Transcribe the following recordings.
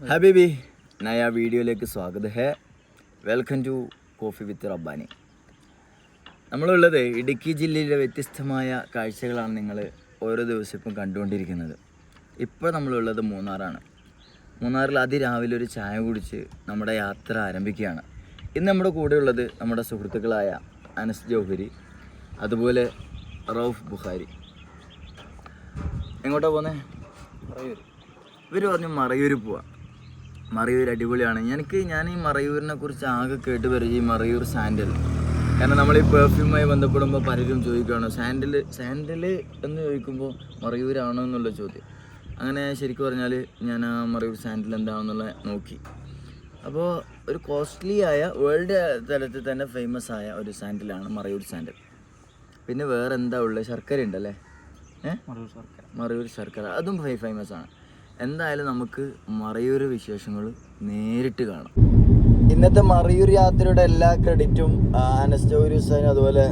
ഹബീബി നയ വീഡിയോയിലേക്ക് സ്വാഗതം. Hey welcome to coffee with Rabbani. നമ്മളുള്ളത് ഇടുക്കി ജില്ലയിലെ വ്യത്യസ്തമായ കാഴ്ചകളാണ് നിങ്ങൾ ഓരോ ദിവസം ഇപ്പം കണ്ടുകൊണ്ടിരിക്കുന്നത്. ഇപ്പോൾ നമ്മളുള്ളത് മൂന്നാറാണ്. മൂന്നാറിൽ അതിരാവിലെ ഒരു ചായ കുടിച്ച് നമ്മുടെ യാത്ര ആരംഭിക്കുകയാണ്. ഇന്ന് നമ്മുടെ കൂടെയുള്ളത് നമ്മുടെ സുഹൃത്തുക്കളായ അനസ് ജോഹരി അതുപോലെ റൌഫ് ബുഖാരി. എങ്ങോട്ടാണ് പോകുന്നത് മറയൂർ ഇവർ പറഞ്ഞു മറയൂർ പോവാം. മറയൂർ അടിപൊളിയാണ്. എനിക്ക് ഞാൻ ഈ മറയൂരിനെ കുറിച്ച് ആകെ കേട്ട് പരിചയം ഈ മറയൂർ സാൻഡൽ. കാരണം നമ്മൾ ഈ പെർഫ്യൂമായി ബന്ധപ്പെടുമ്പോൾ പലരും ചോദിക്കുകയാണ് സാൻഡൽ സാൻഡൽ എന്ന് ചോദിക്കുമ്പോൾ മറയൂരാണോ എന്നുള്ള ചോദ്യം. അങ്ങനെ ശരിക്കും പറഞ്ഞാൽ ഞാൻ ആ മറയൂർ സാൻഡൽ എന്താണെന്നുള്ള നോക്കി. അപ്പോൾ ഒരു കോസ്റ്റ്ലി ആയ വേൾഡ് തലത്തിൽ തന്നെ ഫേമസ് ആയ ഒരു സാൻഡലാണ് മറയൂർ സാൻഡൽ. പിന്നെ വേറെ എന്താ ഉള്ളത് ശർക്കര ഉണ്ടല്ലേ ഏഹ് മറയൂർ ശർക്കര. അതും ഫേമസ് ആണ്. എന്തായാലും നമുക്ക് മറയൂർ വിശേഷങ്ങൾ നേരിട്ട് കാണാം. ഇന്നത്തെ മറയൂർ യാത്രയുടെ എല്ലാ ക്രെഡിറ്റും അനസ്റ്റോരി ഹുസൈൻ അതുപോലെ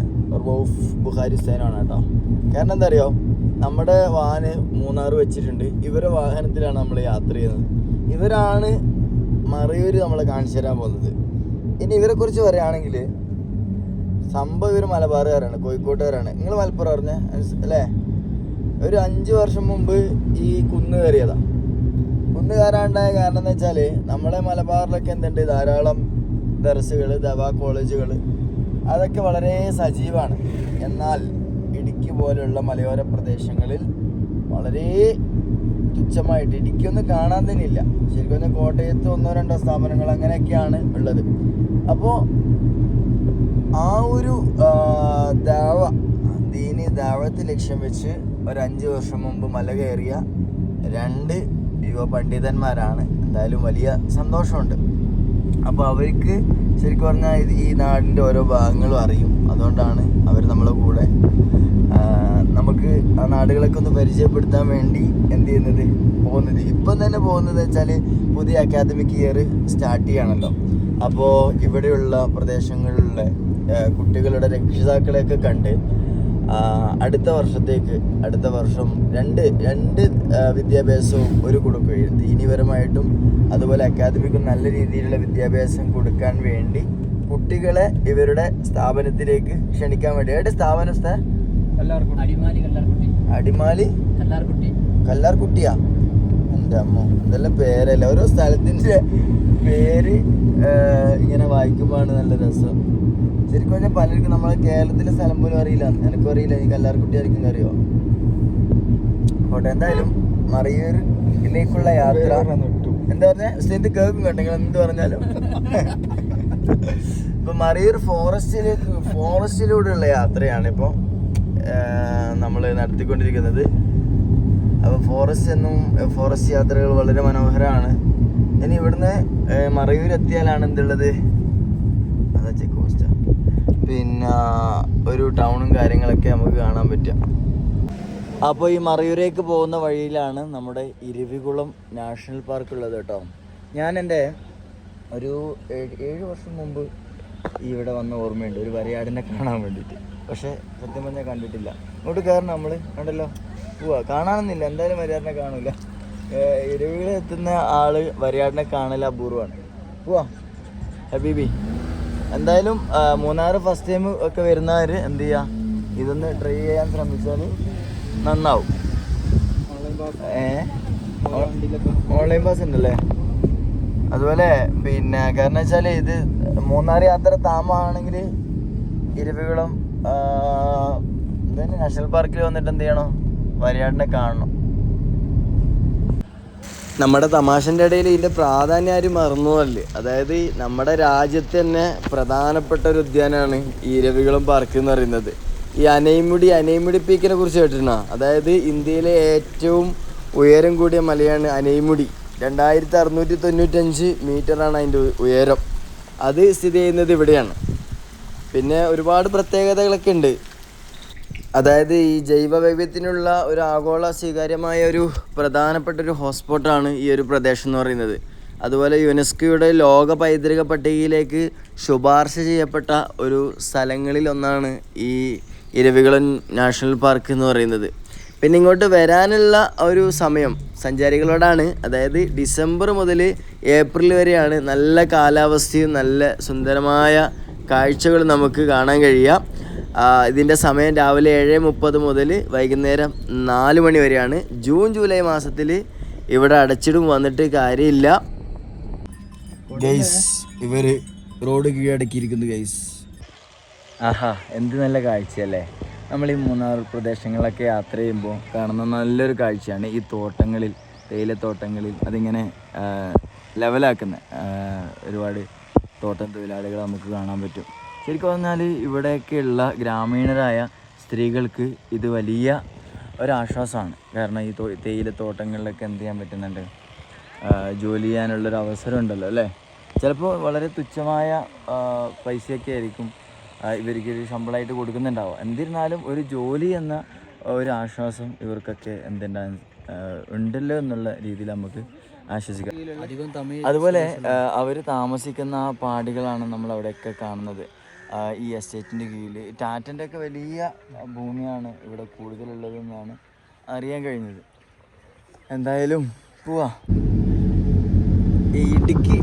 റൌഫ് ബുഹാരി ഹുസൈനാണ് കേട്ടോ. കാരണം എന്താ അറിയോ? നമ്മുടെ വാന് മൂന്നാർ വെച്ചിട്ടുണ്ട്. ഇവരുടെ വാഹനത്തിലാണ് നമ്മൾ യാത്ര ചെയ്യുന്നത്. ഇവരാണ് മറയൂർ നമ്മളെ കാണിച്ചു തരാൻ പോകുന്നത്. ഇനി ഇവരെക്കുറിച്ച് പറയുകയാണെങ്കിൽ സംഭവം ഇവർ മലബാറുകാരാണ് കോഴിക്കോട്ടുകാരാണ്. നിങ്ങൾ മലപ്പുറം അറിഞ്ഞ? അല്ലേ? ഒരു അഞ്ച് വർഷം മുമ്പ് ഈ കുന്ന് കയറിയതാ. കുന്ന് കയറാണ്ടായ കാരണം എന്ന് വെച്ചാൽ നമ്മുടെ മലബാറിലൊക്കെ എന്തുണ്ട്? ധാരാളം ദർസുകൾ ദവാ കോളേജുകൾ അതൊക്കെ വളരെ സജീവമാണ് എന്നാൽ ഇടുക്കി പോലുള്ള മലയോര പ്രദേശങ്ങളിൽ വളരെ തുച്ഛമായിട്ട് ഇടുക്കിയൊന്നും കാണാൻ തന്നെ ഇല്ല. ശരിക്കും കോട്ടയത്ത് ഒന്നോ രണ്ടോ സ്ഥാപനങ്ങൾ അങ്ങനെയൊക്കെയാണ് ഉള്ളത്. അപ്പോൾ ആ ഒരു ദാവ ദീനി ദാവത്ത് ലക്ഷ്യം വെച്ച് ഒരു അഞ്ച് വർഷം മുമ്പ് മല കയറിയ രണ്ട് യുവ പണ്ഡിതന്മാരാണ്. എന്തായാലും വലിയ സന്തോഷമുണ്ട്. അപ്പോൾ അവർക്ക് ശരിക്കും പറഞ്ഞാൽ ഇത് ഈ നാടിന്റെ ഓരോ ഭാഗങ്ങളും അറിയും. അതുകൊണ്ടാണ് അവർ നമ്മളെ കൂടെ. നമുക്ക് ആ നാടുകളൊക്കെ ഒന്ന് പരിചയപ്പെടുത്താൻ വേണ്ടി എന്ത് ചെയ്യുന്നത്? പോകുന്നത്. ഇപ്പം തന്നെ പോകുന്നത് വെച്ചാൽ പുതിയ അക്കാദമിക് ഇയർ സ്റ്റാർട്ട് ചെയ്യണമല്ലോ അപ്പോൾ ഇവിടെയുള്ള പ്രദേശങ്ങളിലെ കുട്ടികളുടെ രക്ഷിതാക്കളെയൊക്കെ കണ്ട് അടുത്ത വർഷത്തേക്ക് അടുത്ത വർഷം രണ്ട് രണ്ട് വിദ്യാഭ്യാസവും ഒരു കൊടുക്കുകയും ദീനിപരമായിട്ടും അതുപോലെ അക്കാദമിക്കും നല്ല രീതിയിലുള്ള വിദ്യാഭ്യാസം കൊടുക്കാൻ വേണ്ടി കുട്ടികളെ ഇവരുടെ സ്ഥാപനത്തിലേക്ക് ക്ഷണിക്കാൻ വേണ്ടി. അവരുടെ സ്ഥാപനം സ്ഥ അടിമാലി കല്ലാർകുട്ടി. അടിമാലി? കല്ലാർകുട്ടി. കല്ലാർകുട്ടിയാ? എന്റെ അമ്മ എന്തെല്ലാം പേരല്ല? ഓരോ സ്ഥലത്തിന്റെ പേര് ഇങ്ങനെ വായിക്കുമ്പോഴാണ് നല്ല രസം. ശരിക്കും പറഞ്ഞാൽ പലർക്കും നമ്മളെ കേരളത്തിലെ സ്ഥലം പോലും അറിയില്ല. എനിക്കും അറിയില്ല. എനിക്ക് എല്ലാവർക്കും കുട്ടിയായിരിക്കും അറിയോ? ഓട്ടെ എന്തായാലും മറയൂരിലേക്കുള്ള യാത്ര. എന്താ പറഞ്ഞ? സ്ഥിതി കേൾക്കും കണ്ടെങ്കിൽ എന്ത് പറഞ്ഞാലും. ഇപ്പൊ മറയൂർ ഫോറസ്റ്റിലേക്ക് ഫോറസ്റ്റിലൂടെയുള്ള യാത്രയാണ് ഇപ്പോൾ നമ്മൾ നടത്തിക്കൊണ്ടിരിക്കുന്നത്. അപ്പോൾ ഫോറസ്റ്റ് എന്നും ഫോറസ്റ്റ് യാത്രകൾ വളരെ മനോഹരമാണ്. ഇനി ഇവിടുന്ന് മറയൂർ എത്തിയാലാണ് എന്തുള്ളത്? പിന്നെ ഒരു ടൗണും കാര്യങ്ങളൊക്കെ നമുക്ക് കാണാൻ പറ്റുക. അപ്പോൾ ഈ മറയൂരേക്ക് പോകുന്ന വഴിയിലാണ് നമ്മുടെ ഇരവികുളം നാഷണൽ പാർക്ക് ഉള്ളത് കേട്ടോ. ഞാൻ എന്റെ ഒരു ഏഴ് വർഷം മുമ്പ് ഇവിടെ വന്ന ഓർമ്മയുണ്ട്. ഒരു വരയാടിനെ കാണാൻ വേണ്ടിയിട്ട്. പക്ഷേ സത്യം പറഞ്ഞാൽ കണ്ടിട്ടില്ല. ഇങ്ങോട്ട് കയറണം നമ്മൾ കണ്ടല്ലോ? പോവാ. കാണാനൊന്നുമില്ല. എന്തായാലും വരയാടിനെ കാണൂല. ഇരവികുളം എത്തുന്ന ആൾ വരയാടിനെ കാണൽ അപൂർവമാണ് പോവാ. ഹബീബി. എന്തായാലും മൂന്നാർ ഫസ്റ്റ് ടൈം ഒക്കെ വരുന്നവർ എന്ത് ചെയ്യുക ഇതൊന്ന് ട്രൈ ചെയ്യാൻ ശ്രമിച്ചാൽ നന്നാവും. ഏ? ഓൺലൈൻ പാസ് ഉണ്ടല്ലേ? അതുപോലെ പിന്നെ കാരണം വെച്ചാൽ ഇത് മൂന്നാർ യാത്ര താമമാണെങ്കിൽ ഇരുവികുളം നാഷണൽ പാർക്കിൽ വന്നിട്ട് എന്ത് ചെയ്യണം? വരയാടിനെ കാണണം. നമ്മുടെ തമാശന്റെ ഇടയിൽ ഇതിന്റെ പ്രാധാന്യം ആരും മറന്നതല്ലേ അതായത് നമ്മുടെ രാജ്യത്ത് തന്നെ പ്രധാനപ്പെട്ട ഒരു ഉദ്യാനമാണ് ഈ ഇരവികുളം പാർക്ക് എന്ന് പറയുന്നത്. ഈ അനൈമുടി അനൈമുടി പീക്കിനെ കുറിച്ച് കേട്ടിട്ടുണ്ടോ? അതായത് ഇന്ത്യയിലെ ഏറ്റവും ഉയരം കൂടിയ മലയാണ് അനൈമുടി. രണ്ടായിരത്തി അറുന്നൂറ്റി തൊണ്ണൂറ്റഞ്ച് മീറ്ററാണ് അതിന്റെ ഉയരം. അത് സ്ഥിതി ചെയ്യുന്നത് ഇവിടെയാണ്. പിന്നെ ഒരുപാട് പ്രത്യേകതകളൊക്കെ ഉണ്ട്. അതായത് ഈ ജൈവ വൈവിധ്യത്തിനുള്ള ഒരു ആഗോള സ്വീകാര്യമായ ഒരു പ്രധാനപ്പെട്ട ഒരു ഹോട്ട്സ്പോട്ടാണ് ഈ ഒരു പ്രദേശം എന്ന് പറയുന്നത്. അതുപോലെ യുനെസ്കോയുടെ ലോക പൈതൃക പട്ടികയിലേക്ക് ശുപാർശ ചെയ്യപ്പെട്ട ഒരു സ്ഥലങ്ങളിൽ ഒന്നാണ് ഈ ഇരവികുളം നാഷണൽ പാർക്ക് എന്ന് പറയുന്നത്. പിന്നെ ഇങ്ങോട്ട് വരാനുള്ള ഒരു സമയം സഞ്ചാരികളോടാണ്. അതായത് ഡിസംബർ മുതൽ ഏപ്രിൽ വരെയാണ് നല്ല കാലാവസ്ഥയും നല്ല സുന്ദരമായ കാഴ്ചകൾ നമുക്ക് കാണാൻ കഴിയുക. ഇതിന്റെ സമയം രാവിലെ ഏഴ് മുപ്പത് മുതൽ വൈകുന്നേരം നാല് മണി വരെയാണ്. ജൂൺ ജൂലൈ മാസത്തിൽ ഇവിടെ അടച്ചിടും വന്നിട്ട് കാര്യമില്ല. ഗൈസ് ഇവർ റോഡ് കീഴടക്കിയിരിക്കുന്നു ഗൈസ്. ആഹാ എന്ത് നല്ല കാഴ്ചയല്ലേ. നമ്മൾ ഈ മൂന്നാർ പ്രദേശങ്ങളൊക്കെ യാത്ര ചെയ്യുമ്പോൾ കാണുന്ന നല്ലൊരു കാഴ്ചയാണ് ഈ തോട്ടങ്ങളിൽ തേയിലത്തോട്ടങ്ങളിൽ അതിങ്ങനെ ലെവലാക്കുന്ന ഒരുപാട് തോട്ടം തൊഴിലാളികൾ നമുക്ക് കാണാൻ പറ്റും. ശരിക്കും പറഞ്ഞാൽ ഇവിടെയൊക്കെയുള്ള ഗ്രാമീണരായ സ്ത്രീകൾക്ക് ഇത് വലിയ ഒരാശ്വാസമാണ്. കാരണം ഈ തോ തേയിലത്തോട്ടങ്ങളിലൊക്കെ എന്ത് ചെയ്യാൻ പറ്റുന്നുണ്ട്? ജോലി ചെയ്യാനുള്ളൊരു അവസരം ഉണ്ടല്ലോ അല്ലേ? ചിലപ്പോൾ വളരെ തുച്ഛമായ പൈസയൊക്കെ ആയിരിക്കും ഇവർക്ക് ശമ്പളമായിട്ട് കൊടുക്കുന്നുണ്ടാവുക. എന്നിരുന്നാലും ഒരു ജോലി എന്ന ഒരു ആശ്വാസം ഇവർക്കൊക്കെ എന്തുണ്ടാ ഉണ്ടല്ലോ എന്നുള്ള രീതിയിൽ നമുക്ക് ആശ്വസിക്കാം. അതുപോലെ അവർ താമസിക്കുന്ന ആ പാടികളാണ് നമ്മൾ അവിടെയൊക്കെ കാണുന്നത്. ഈ എസ്റ്റേറ്റിന്റെ കീഴിൽ ടാറ്റന്റെ ഒക്കെ വലിയ ഭൂമിയാണ് ഇവിടെ കൂടുതലുള്ളതെന്നാണ് അറിയാൻ കഴിഞ്ഞത്. എന്തായാലും പോവാ. ഇടുക്കി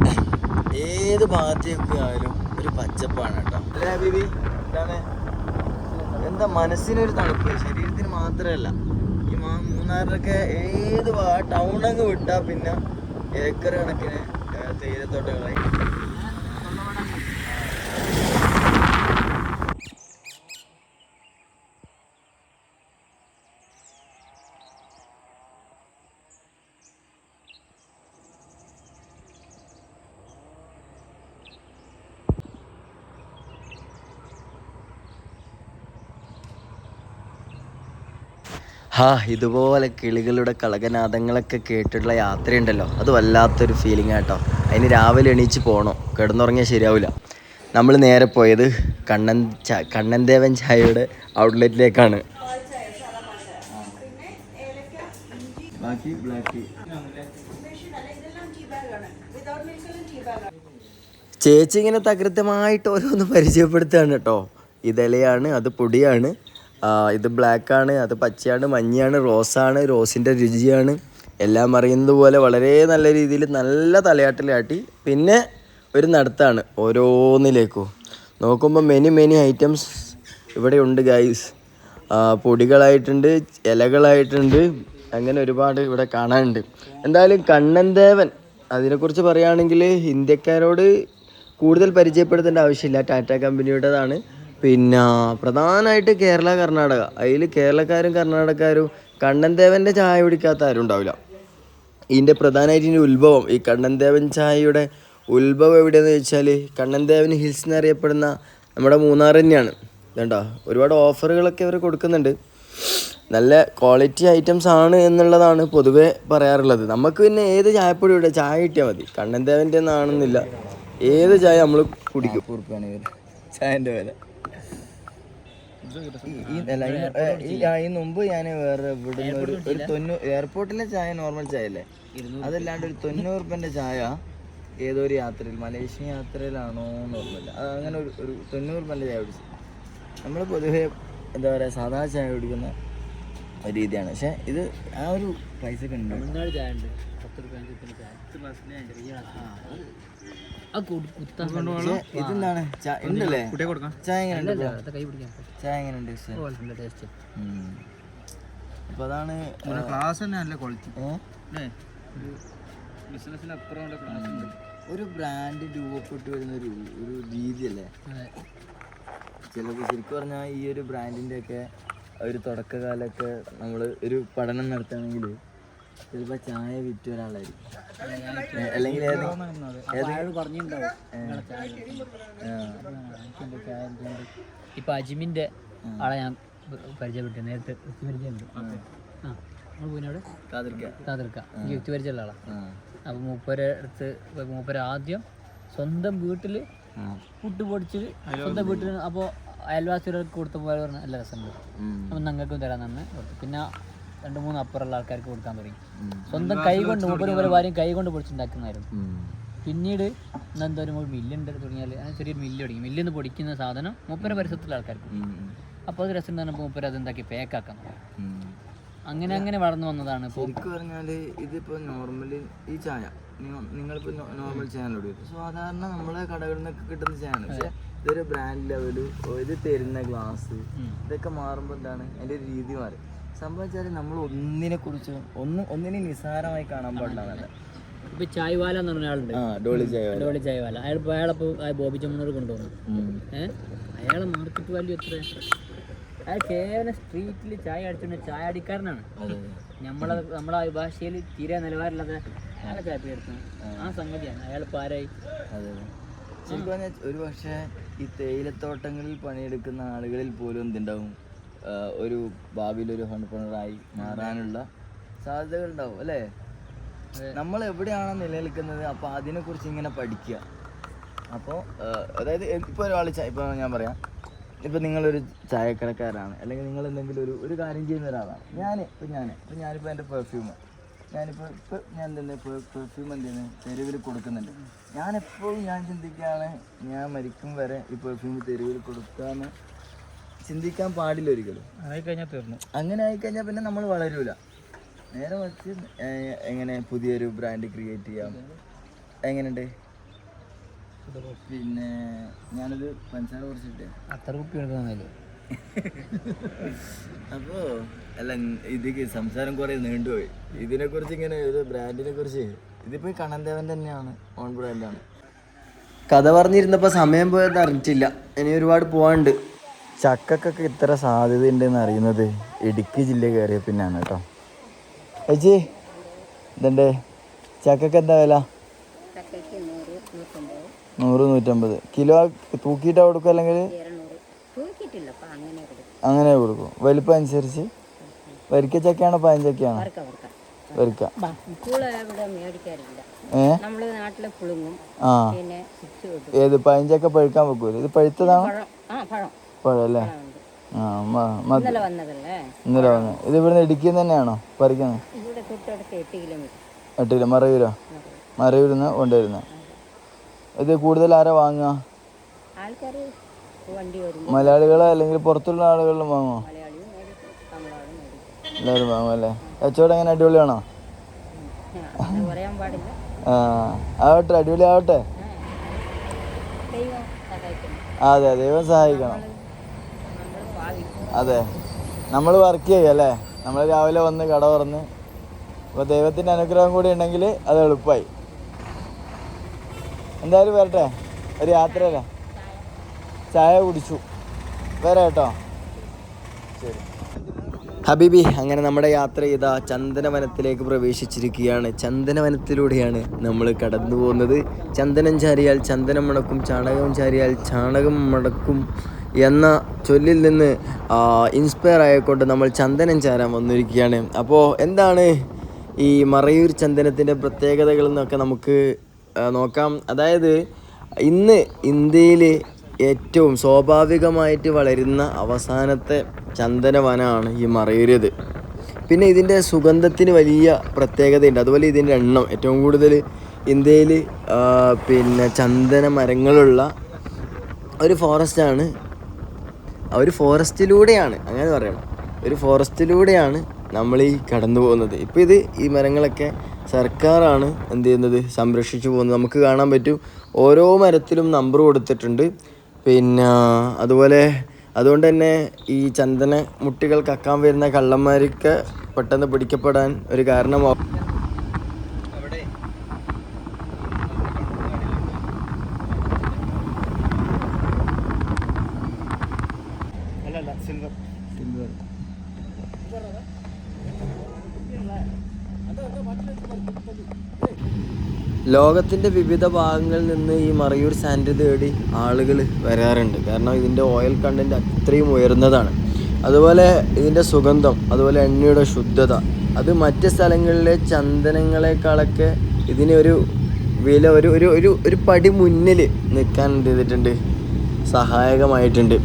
ഏത് ഭാഗത്തേക്ക് ആയാലും ഒരു പച്ചപ്പാണ് കേട്ടോ. അല്ലേ ബിബി എന്താണ്? എന്താ മനസ്സിനൊരു തണുപ്പ്? ശരീരത്തിന് മാത്രമല്ല. ഈ മാ മൂന്നാറിലൊക്കെ ഏത് ടൗൺ അങ്ങ് വിട്ടാൽ പിന്നെ ഏക്കർ കണക്കിന് തേയിലത്തോട്ടങ്ങളായി. ഹാ ഇതുപോലെ കിളികളുടെ കളകനാദങ്ങളൊക്കെ കേട്ടിട്ടുള്ള യാത്രയുണ്ടല്ലോ. അത് വല്ലാത്തൊരു ഫീലിംഗ് ആട്ടോ അതിന് രാവിലെ എണീച്ച് പോകണം കിടന്നുറങ്ങിയാൽ ശരിയാവില്ല നമ്മൾ നേരെ പോയത് കണ്ണൻ ചാ കണ്ണൻ ദേവൻ ചായയുടെ ഔട്ട്ലെറ്റിലേക്കാണ് ബാക്കി ബ്ലാക്ക് ടീ ചേച്ചി ഇങ്ങനെ തകൃത്യമായിട്ട് ഓരോന്ന് പരിചയപ്പെടുത്തുകയാണ് കേട്ടോ ഇതലയാണ് അത് പൊടിയാണ്. ഇത് ബ്ലാക്കാണ് അത് പച്ചയാണ് മഞ്ഞയാണ് റോസാണ് റോസിന്റെ രുചിയാണ്. എല്ലാം അറിയുന്നത് പോലെ വളരെ നല്ല രീതിയിൽ നല്ല തലയാട്ടിലാട്ടി. പിന്നെ ഒരു നടത്താണ് ഓരോന്നിലേക്കും. നോക്കുമ്പോൾ മെനി മെനി ഐറ്റംസ് ഇവിടെ ഉണ്ട് ഗൈസ് പൊടികളായിട്ടുണ്ട് ഇലകളായിട്ടുണ്ട് അങ്ങനെ ഒരുപാട് ഇവിടെ കാണാനുണ്ട്. എന്തായാലും കണ്ണൻ ദേവൻ അതിനെക്കുറിച്ച് പറയുകയാണെങ്കിൽ ഇന്ത്യക്കാരോട് കൂടുതൽ പരിചയപ്പെടുത്തേണ്ട ആവശ്യമില്ല. ടാറ്റ കമ്പനിയുടേതാണ്. പിന്നെ പ്രധാനമായിട്ട് കേരള കർണാടക. അതിൽ കേരളക്കാരും കർണാടകക്കാരും കണ്ണൻ ദേവന്റെ ചായ കുടിക്കാത്ത ആരും ഉണ്ടാവില്ല. ഇതിന്റെ പ്രധാനമായിട്ട് ഇതിന്റെ ഉത്ഭവം ഈ കണ്ണൻദേവൻ ചായയുടെ ഉത്ഭവം എവിടെയെന്ന് ചോദിച്ചാൽ കണ്ണൻദേവൻ ഹിൽസ് എന്നറിയപ്പെടുന്ന നമ്മുടെ മൂന്നാർ തന്നെയാണ്. കേട്ടോ ഒരുപാട് ഓഫറുകളൊക്കെ അവർ കൊടുക്കുന്നുണ്ട്. നല്ല ക്വാളിറ്റി ഐറ്റംസ് ആണ് എന്നുള്ളതാണ് പൊതുവേ പറയാറുള്ളത്. നമുക്ക് പിന്നെ ഏത് ചായപ്പൊടി ഇവിടെ ചായ കിട്ടിയാൽ മതി. കണ്ണൻ ദേവന്റെ ഒന്നാണെന്നില്ല ഏത് ചായ നമ്മൾ കുടിക്കും? ചായന്റെ വില. ഈ- മുമ്പ് ഞാൻ വേറെ ഇവിടുന്ന് ഒരു ഒരു തൊണ്ണൂറ് എയർപോർട്ടിലെ ചായ നോർമൽ ചായ അല്ലേ? അതല്ലാണ്ട് ഒരു തൊണ്ണൂറ് റുപ്യന്റെ ചായ ഏതോ ഒരു യാത്രയിൽ മലേഷ്യൻ യാത്രയിലാണോ എന്ന് ഓർമ്മയില്ല അങ്ങനെ ഒരു ഒരു തൊണ്ണൂറ് റുപ്യന്റെ ചായ കുടിച്ചു. നമ്മൾ പൊതുവേ എന്താ പറയുക സാധാ ചായ കുടിക്കുന്ന ഒരു രീതിയാണ്. പക്ഷെ ഇത് ആ ഒരു പൈസ ഒക്കെ ഉണ്ട്. തമിഴ്നാട് ചായ ഉണ്ട്. പത്ത് ഇതെന്താണ്? ചായ ഉണ്ടല്ലേ? ചായ എങ്ങനെ ഉണ്ട് കൈ പിടിക്കാൻ ചായ എങ്ങനെ ഉണ്ട്. അപ്പൊ അതാണ് ക്ലാസ് തന്നെ നല്ല ക്വാളിറ്റി ഒരു ബ്രാൻഡ് രൂപപ്പെട്ടു വരുന്ന ഒരു ഒരു രീതിയല്ലേ ചിലപ്പോൾ ശരിക്കും പറഞ്ഞാൽ ഈ ഒരു ബ്രാൻഡിന്റെ ഒക്കെ ഒരു തുടക്കകാലമൊക്കെ നമ്മൾ ഒരു പഠനം നടത്തുകയാണെങ്കിൽ ചിലപ്പോൾ ചായ വിറ്റ് ഒരാളായിരിക്കും. അല്ലെങ്കിൽ ഇപ്പൊ അജിമിന്റെ ആളെ ഞാൻ പരിചയപ്പെട്ടു നേരത്തെ വ്യക്തി പരിചയമുണ്ട് ആ നമ്മൾ ഈ വ്യക്തി പരിചയമുള്ള ആളാ. ആ. അപ്പൊ മൂപ്പരെ അടുത്ത് മൂപ്പര ആദ്യം സ്വന്തം വീട്ടിൽ ഫുഡ് പുട്ട് പൊടിച്ച് സ്വന്തം വീട്ടിൽ അപ്പോൾ അയൽവാസികൾക്ക് കൊടുത്തപ്പോൾ പറഞ്ഞു നല്ല രസമുണ്ട്. അപ്പൊ അപ്പം ഞങ്ങൾക്കും തരാൻ തന്നെ പിന്നെ രണ്ട് മൂന്ന് അപ്പുറമുള്ള ആൾക്കാർക്ക് കൊടുക്കാൻ തുടങ്ങി. സ്വന്തം കൈ കൊണ്ട് മൂപ്പര് പരിപാടിയും കൈ കൊണ്ട് പൊടിച്ചുണ്ടാക്കുന്നതായിരുന്നു പിന്നീട് എന്താ ഒരു മില്ലുണ്ട് തുടങ്ങിയാൽ അങ്ങനെ ചെറിയൊരു മില്ല് തുടങ്ങി. മില്ലിൽ നിന്ന് പൊടിക്കുന്ന സാധനം മൂപ്പര പരിസരത്തുള്ള ആൾക്കാർക്ക്. അപ്പോൾ അത് രസം തന്നെ മൂപ്പര് അത് എന്താക്കി പാക്കാക്കാൻ. അങ്ങനെ അങ്ങനെ വളർന്നു വന്നതാണ് ശരിക്കും പറഞ്ഞാൽ ഇതിപ്പോ നോർമലി ഈ ചായ നിങ്ങളിപ്പോ നോർമൽ ചാനൽ സാധാരണ നമ്മളെ കടകളിൽ നിന്നൊക്കെ കിട്ടുന്ന ചായ പക്ഷെ ഇതൊരു ബ്രാൻഡ് ലെവൽ ഇത് തരുന്ന ഗ്ലാസ് ഇതൊക്കെ മാറുമ്പോൾ എന്താണ്? അതിന്റെ രീതി മാറി. സംഭവം വെച്ചാൽ നമ്മൾ ഒന്നിനെ കുറിച്ച് ഒന്ന് ഒന്നിനെ നിസ്സാരമായി കാണാൻ പാടില്ല ഇപ്പൊ ചായ്വാല എന്ന് പറഞ്ഞ ആളുണ്ട് ഡോളി ചായ ഡോളി ചായ്വാല. അയാൾ അയാളപ്പോ ബോബി ചമ്മനോട് കൊണ്ടുവന്നു ഏഹ് അയാളെ മാർക്കറ്റ് വാല്യൂ എത്ര? അയാൾ കേവലം സ്ട്രീറ്റിൽ ചായ അടിച്ചുകൊണ്ട് ചായ അടിക്കാരനാണ്. നമ്മളെ നമ്മളെ ഭാഷയിൽ തീരെ നിലവാരമില്ലാതെ അയാളെ ചായ എടുത്തു ആ. സംഗതിയാണ്. അയാൾ ഇപ്പൊ ആരായി? ഒരു പക്ഷേ ഈ തേയിലത്തോട്ടങ്ങളിൽ പണിയെടുക്കുന്ന ആളുകളിൽ പോലും എന്തുണ്ടാവും? ഒരു ഭാവിയിൽ ഒരു ഹോൺപ്രണറായി മാറാനുള്ള സാധ്യതകൾ ഉണ്ടാവും അല്ലേ? നമ്മൾ എവിടെയാണോ നിലനിൽക്കുന്നത്? അപ്പോൾ അതിനെക്കുറിച്ച് ഇങ്ങനെ പഠിക്കുക. അപ്പോൾ അതായത് ഇപ്പോൾ ഒരാൾ ഇപ്പോൾ ഞാൻ പറയാം. ഇപ്പോൾ നിങ്ങളൊരു ചായക്കടക്കാരാണ് അല്ലെങ്കിൽ നിങ്ങൾ എന്തെങ്കിലും ഒരു ഒരു കാര്യം ചെയ്യുന്ന ഒരാളാണ്. ഞാൻ ഇപ്പം ഞാൻ ഇപ്പം ഞാനിപ്പോൾ എന്റെ പെർഫ്യൂം ഞാനിപ്പോൾ ഇപ്പോൾ ഞാൻ തന്നെ പെർഫ്യൂം എന്ത് ചെയ്യുന്നത് തെരുവിൽ കൊടുക്കുന്നുണ്ട്. ഞാൻ എപ്പോഴും ഞാൻ ചിന്തിക്കുകയാണ് ഞാൻ മരിക്കും വരെ ഈ പെർഫ്യൂം തെരുവിൽ കൊടുക്കാമെന്ന് ചിന്തിക്കാൻ പാടില്ല ഒരിക്കലും. അതായി കഴിഞ്ഞാൽ തീർന്നു. അങ്ങനെ ആയിക്കഴിഞ്ഞാൽ പിന്നെ നമ്മൾ വളരൂല. നേരെ മറിച്ച് എങ്ങനെ പുതിയൊരു ബ്രാൻഡ് ക്രിയേറ്റ് ചെയ്യാം? എങ്ങനെയുണ്ട്? പിന്നെ ഞാനത് പഞ്ചസാര കുറച്ചിട്ട്. അത്ര കുപ്പി എടുക്കുന്നതല്ലേ അപ്പോ അല്ല ഇത് സംസാരം കുറെ നീണ്ടുപോയി. ഇതിനെ കുറിച്ച് ഇങ്ങനെ ഒരു ബ്രാൻഡിനെ കുറിച്ച് ഇതിപ്പോ കണ്ണൻദേവൻ തന്നെയാണ് ഓൺ ബ്രാൻഡാണ് കഥ പറഞ്ഞിരുന്നപ്പോൾ സമയം പോയത് അറിഞ്ഞിട്ടില്ല. ഇനി ഒരുപാട് പോകാനുണ്ട് ചക്കക്കൊക്കെ ഇത്ര സാധ്യത ഉണ്ടെന്ന് അറിയുന്നത് ഇടുക്കി ജില്ല കയറിയ പിന്നാണ് കേട്ടോ. ഏച്ചി ഇതണ്ടേ ചക്കക്ക് എന്താ വില? നൂറ് നൂറ്റമ്പത്. കിലോ തൂക്കിയിട്ടാ കൊടുക്കും അല്ലെങ്കിൽ? അങ്ങനെ കൊടുക്കും. വലിപ്പം അനുസരിച്ച്? വരിക്ക ചക്കയാണോ പഴഞ്ചക്കയാണോ വരിക്ക. ഏ? ആ. ഏത് പഴഞ്ചക്ക പഴുക്കാൻ വെക്കൂല? ഇത് പഴുത്തതാണോ? പഴം ആ ഇന്നലെ വന്നതല്ലേ? ഇന്നലെ വന്ന്. ഇത് ഇവിടുന്ന് ഇടുക്കിയിൽ തന്നെയാണോ പറിക്കുന്നത് ഇവിടെ തൊട്ടടുത്ത് എട്ട് കിലോമീറ്റർ. എട്ട് കിലോ മറയൂരോ? മറയൂരിൽ നിന്ന് കൊണ്ടുവരുന്നത് ഇത് കൂടുതൽ ആരാ വാങ്ങുക? ആൾക്കാർ മലയാളികളോ അല്ലെങ്കിൽ പുറത്തുള്ള ആളുകളിലും വാങ്ങോ മലയാളിയും മേടിക്കും തമിഴ്നാടും എല്ലാവരും വാങ്ങും അല്ലേ? കച്ചവടം എങ്ങനെ അടിപൊളിയാണോ? ആ, ആവട്ടെ അടിപൊളി ആവട്ടെ അതെ ദൈവം സഹായിക്കണം. അതെ. നമ്മൾ വർക്ക് ചെയ്യുക അല്ലേ നമ്മൾ രാവിലെ വന്ന് കട തുറന്ന്. അപ്പോൾ ദൈവത്തിന്റെ അനുഗ്രഹം കൂടി ഉണ്ടെങ്കിൽ അത് എളുപ്പമായി എന്തായാലും വരട്ടെ? ഒരു യാത്രയല്ലേ? ചായ കുടിച്ചു. വരാം കേട്ടോ. ശരി. ഹബീബി അങ്ങനെ നമ്മുടെ യാത്ര ചെയ്ത ചന്ദനവനത്തിലേക്ക് പ്രവേശിച്ചിരിക്കുകയാണ്. ചന്ദനവനത്തിലൂടെയാണ് നമ്മൾ കടന്നു പോകുന്നത് ചന്ദനം ചാരിയാൽ ചന്ദനം മണക്കും ചാണകം ചാരിയാൽ ചാണകം മണക്കും എന്ന ചൊല്ലിൽ നിന്ന് ഇൻസ്പയർ ആയിക്കൊണ്ട് നമ്മൾ ചന്ദനം ചാരാൻ വന്നിരിക്കുകയാണ്. അപ്പോൾ എന്താണ് ഈ മറയൂർ ചന്ദനത്തിന്റെ പ്രത്യേകതകൾ എന്നൊക്കെ നമുക്ക് നോക്കാം. അതായത് ഇന്ന് ഇന്ത്യയിൽ ഏറ്റവും സ്വാഭാവികമായിട്ട് വളരുന്ന അവസാനത്തെ ചന്ദനവനമാണ് ഈ മറയൂരത്. പിന്നെ ഇതിന്റെ സുഗന്ധത്തിന് വലിയ പ്രത്യേകതയുണ്ട്. അതുപോലെ ഇതിന്റെ എണ്ണം. ഏറ്റവും കൂടുതൽ ഇന്ത്യയിൽ പിന്നെ ചന്ദന മരങ്ങളുള്ള ഒരു ഫോറസ്റ്റാണ് ഒരു ഫോറസ്റ്റിലൂടെയാണ് അങ്ങനെ പറയണം. ഒരു ഫോറസ്റ്റിലൂടെയാണ് നമ്മൾ ഈ കടന്നു പോകുന്നത്. ഇപ്പോൾ ഇത് ഈ മരങ്ങളൊക്കെ സർക്കാരാണ് എന്ത് ചെയ്യുന്നത്? സംരക്ഷിച്ചു പോകുന്നത്. നമുക്ക് കാണാൻ പറ്റും ഓരോ മരത്തിലും നമ്പർ കൊടുത്തിട്ടുണ്ട്. പിന്നെ അതുപോലെ അതുകൊണ്ട് തന്നെ ഈ ചന്ദന മുട്ടികൾ കക്കാൻ വരുന്ന കള്ളന്മാർക്ക് പെട്ടെന്ന് പിടിക്കപ്പെടാൻ ഒരു കാരണമാവും. ലോകത്തിന്റെ വിവിധ ഭാഗങ്ങളിൽ നിന്ന് ഈ മറയൂർ സാൻഡ് തേടി ആളുകൾ വരാറുണ്ട്. കാരണം ഇതിന്റെ ഓയിൽ കണ്ടന്റ് അത്രയും ഉയർന്നതാണ്. അതുപോലെ ഇതിന്റെ സുഗന്ധം അതുപോലെ എണ്ണയുടെ ശുദ്ധത അത് മറ്റ് സ്ഥലങ്ങളിലെ ചന്ദനങ്ങളെക്കാളൊക്കെ ഇതിന് ഒരു വില ഒരു ഒരു ഒരു ഒരു പടി മുന്നിൽ നിൽക്കാൻ എന്ത് ചെയ്തിട്ടുണ്ട്. സഹായകമായിട്ടുണ്ട്.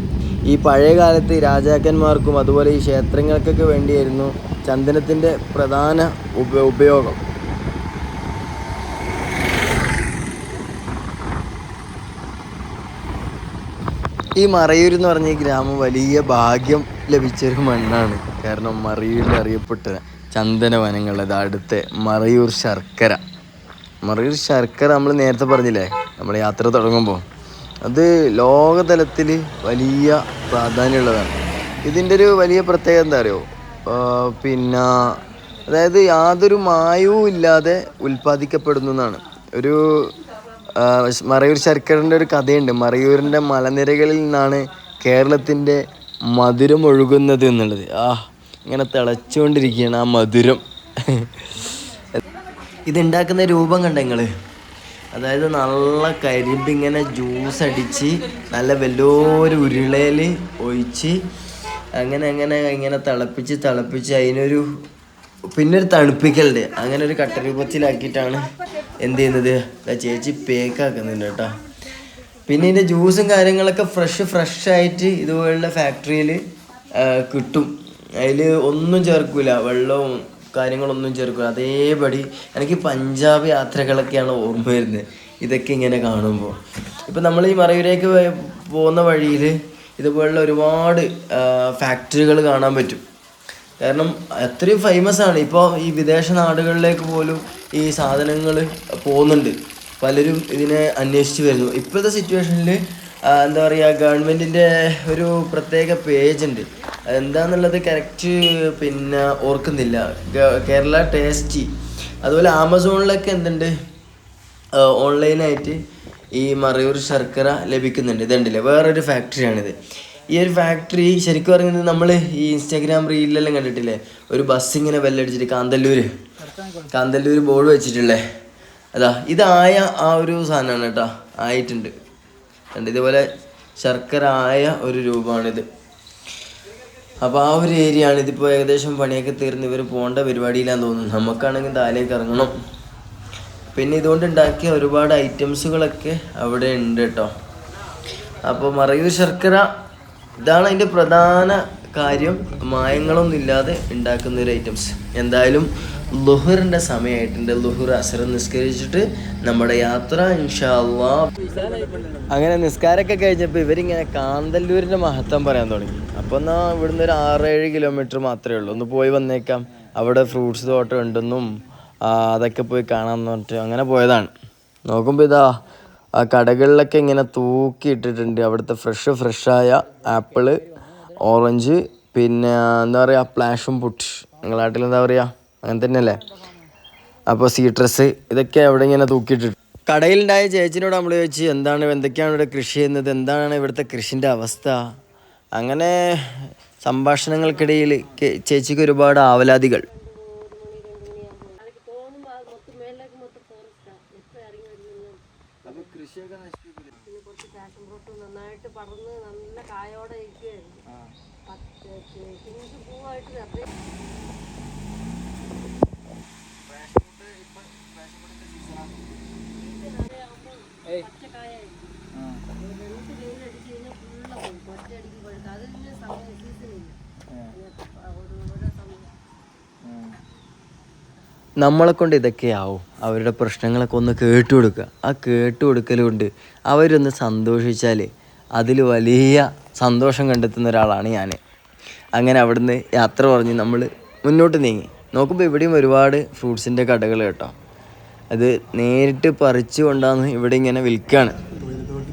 ഈ പഴയ കാലത്ത് രാജാക്കന്മാർക്കും അതുപോലെ ഈ ക്ഷേത്രങ്ങൾക്കൊക്കെ വേണ്ടിയായിരുന്നു ചന്ദനത്തിന്റെ പ്രധാന ഉപ ഉപയോഗം. ഈ മറയൂർ എന്ന് പറഞ്ഞ ഈ ഗ്രാമം വലിയ ഭാഗ്യം ലഭിച്ചൊരു മണ്ണാണ്. കാരണം മറയൂരിൽ അറിയപ്പെട്ട ചന്ദന ചന്ദനവനങ്ങളത് അടുത്ത മറയൂർ ശർക്കര. മറയൂർ ശർക്കര നമ്മൾ നേരത്തെ പറഞ്ഞില്ലേ? നമ്മൾ യാത്ര തുടങ്ങുമ്പോൾ. അത് ലോകതലത്തിൽ വലിയ പ്രാധാന്യമുള്ളതാണ്. ഇതിന്റെ ഒരു വലിയ പ്രത്യേകത എന്താ അറിയോ? പിന്നെ അതായത് യാതൊരു മായവും ഇല്ലാതെ ഉൽപ്പാദിക്കപ്പെടുന്നു എന്നാണ്. ഒരു മറയൂർ ശർക്കരന്റെ ഒരു കഥയുണ്ട്. മറയൂരിന്റെ മലനിരകളിൽ നിന്നാണ് കേരളത്തിന്റെ മധുരം ഒഴുകുന്നത് എന്നുള്ളത്. ആ ഇങ്ങനെ തിളച്ചുകൊണ്ടിരിക്കുകയാണ് ആ മധുരം. ഇതുണ്ടാക്കുന്ന രൂപം കണ്ട നിങ്ങൾ അതായത് നല്ല കരിമ്പ് ഇങ്ങനെ ജ്യൂസ് അടിച്ച് നല്ല വലിയൊരു ഉരുളയിൽ ഒഴിച്ച് അങ്ങനെ അങ്ങനെ ഇങ്ങനെ തിളപ്പിച്ച് തിളപ്പിച്ച് അതിനൊരു പിന്നെ ഒരു തണുപ്പിക്കലുണ്ട്. അങ്ങനെ ഒരു കട്ട രൂപത്തിലാക്കിയിട്ടാണ് എന്ത് ചെയ്യുന്നത്? ചേച്ചി പേക്കാക്കുന്നുണ്ട് കേട്ടോ. പിന്നെ ഇതിന്റെ ജ്യൂസും കാര്യങ്ങളൊക്കെ ഫ്രഷ് ഫ്രഷ് ആയിട്ട് ഇതുപോലുള്ള ഫാക്ടറിയിൽ കിട്ടും. അതിൽ ഒന്നും ചേർക്കില്ല വെള്ളവും കാര്യങ്ങളൊന്നും ചേർക്കില്ല അതേപടി എനിക്ക് പഞ്ചാബ് യാത്രകളൊക്കെയാണ് ഓർമ്മ വരുന്നത്. ഇതൊക്കെ ഇങ്ങനെ കാണുമ്പോൾ ഇപ്പം നമ്മൾ ഈ മറയൂരേക്ക് പോകുന്ന വഴിയിൽ ഇതുപോലുള്ള ഒരുപാട് ഫാക്ടറികൾ കാണാൻ പറ്റും. കാരണം അത്രയും ഫേമസ് ആണ്. ഇപ്പോൾ ഈ വിദേശ നാടുകളിലേക്ക് പോലും ഈ സാധനങ്ങൾ പോകുന്നുണ്ട്. പലരും ഇതിനെ അന്വേഷിച്ച് വരുന്നു. ഇപ്പോഴത്തെ സിറ്റുവേഷനിൽ എന്താ പറയുക ഗവൺമെന്റിന്റെ ഒരു പ്രത്യേക പേജ് ഉണ്ട്. എന്താന്നുള്ളത് കറക്റ്റ് പിന്നെ ഓർക്കുന്നില്ല. കേരള ടേസ്റ്റി. അതുപോലെ ആമസോണിലൊക്കെ എന്തുണ്ട്? ഓൺലൈനായിട്ട് ഈ മറയൂർ ശർക്കര ലഭിക്കുന്നുണ്ട്. ഇതുണ്ടല്ലേ? വേറൊരു ഫാക്ടറിയാണിത് ഈ ഒരു ഫാക്ടറി ശരിക്കും പറയുന്നത് നമ്മൾ ഈ ഇൻസ്റ്റാഗ്രാം റീലിലെല്ലാം കണ്ടിട്ടില്ലേ? ഒരു ബസ് ഇങ്ങനെ വെല്ലടിച്ചിട്ട് കാന്തല്ലൂർ കാന്തല്ലൂർ ബോർഡ് വെച്ചിട്ടുള്ളേ. അതാ ഇതായ ആ ഒരു സാധനമാണ് കേട്ടോ. ആയിട്ടുണ്ട്. കണ്ട് ഇതുപോലെ ശർക്കര ആയ ഒരു രൂപമാണിത്. അപ്പോൾ ആ ഒരു ഏരിയ ആണ് ഇതിപ്പോൾ ഏകദേശം പണിയൊക്കെ തീർന്ന് ഇവർ പോകേണ്ട പരിപാടിയിലാന്ന് തോന്നുന്നു. നമുക്കാണെങ്കിൽ താലേക്ക് ഇറങ്ങണം. പിന്നെ ഇതുകൊണ്ട് ഉണ്ടാക്കിയ ഒരുപാട് ഐറ്റംസുകളൊക്കെ അവിടെ ഉണ്ട് കേട്ടോ. അപ്പോൾ മറയൂർ ശർക്കര ഇതാണ് അതിന്റെ പ്രധാന കാര്യം. മായങ്ങളൊന്നും ഇല്ലാതെ ഉണ്ടാക്കുന്ന ഒരു ഐറ്റംസ് എന്തായാലും ലുഹറിന്റെ സമയമായിട്ടുണ്ട്. ലുഹുർ അസർ നിസ്കരിച്ചിട്ട് നമ്മുടെ യാത്ര ഇൻഷാല്ലാ അങ്ങനെ നിസ്കാരമൊക്കെ കഴിഞ്ഞപ്പോൾ ഇവരിങ്ങനെ കാന്തല്ലൂരിന്റെ മഹത്വം പറയാൻ തുടങ്ങി. അപ്പോൾ എന്നാൽ ഇവിടുന്ന് ഒരു ആറ് ഏഴ് കിലോമീറ്റർ മാത്രമേ ഉള്ളൂ. ഒന്ന് പോയി വന്നേക്കാം. അവിടെ ഫ്രൂട്ട്സ് തോട്ടം ഉണ്ടെന്നും അതൊക്കെ പോയി കാണാമെന്ന് പറഞ്ഞിട്ട് അങ്ങനെ പോയതാണ്. നോക്കുമ്പോൾ ഇതാ ആ കടകളിലൊക്കെ ഇങ്ങനെ തൂക്കി ഇട്ടിട്ടുണ്ട് അവിടുത്തെ ഫ്രഷ് ഫ്രഷായ ആപ്പിൾ ഓറഞ്ച് പിന്നെ എന്താ പറയുക പ്ലാഷും പുട്ട് നിങ്ങളുടെ നാട്ടിൽ എന്താ പറയുക അങ്ങനെ തന്നെയല്ലേ? അപ്പോൾ സീട്രസ് ഇതൊക്കെ അവിടെ ഇങ്ങനെ തൂക്കിയിട്ടിട്ട്. കടയിലുണ്ടായ ചേച്ചിനോട് നമ്മൾ ചോദിച്ചു എന്താണ് എന്തൊക്കെയാണ് ഇവിടെ കൃഷി ചെയ്യുന്നത്? എന്താണ് ഇവിടുത്തെ കൃഷിന്റെ അവസ്ഥ? അങ്ങനെ സംഭാഷണങ്ങൾക്കിടയിൽ ചേച്ചിക്ക് ഒരുപാട് ആവലാതികൾ. നമ്മളെ കൊണ്ട് ഇതൊക്കെ ആവും അവരുടെ പ്രശ്നങ്ങളൊക്കെ ഒന്ന് കേട്ടു കൊടുക്കുക ആ കേട്ടു കൊടുക്കൽ കൊണ്ട് അവരൊന്ന് സന്തോഷിച്ചാൽ അതിൽ വലിയ സന്തോഷം കണ്ടെത്തുന്ന ഒരാളാണ് ഞാൻ അങ്ങനെ അവിടുന്ന് യാത്ര പറഞ്ഞ് നമ്മൾ മുന്നോട്ട് നീങ്ങി. നോക്കുമ്പോൾ ഇവിടെയും ഒരുപാട് ഫ്രൂട്ട്സിന്റെ കടകൾ കേട്ടോ. അത് നേരിട്ട് പറിച്ചു കൊണ്ടാന്ന് ഇവിടെ ഇങ്ങനെ വിൽക്കുകയാണ്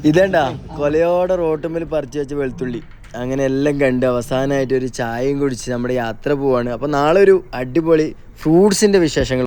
ഇതേണ്ടാ? കൊലയോടെ റോട്ടുമ്പിൽ പറിച്ചു വെച്ച വെളുത്തുള്ളി. അങ്ങനെ എല്ലാം കണ്ട് അവസാനമായിട്ട് ഒരു ചായയും കുടിച്ച് നമ്മുടെ യാത്ര പോവാണ്. അപ്പോൾ നാളെ ഒരു അടിപൊളി ഫ്രൂട്ട്സിന്റെ വിശേഷങ്ങൾ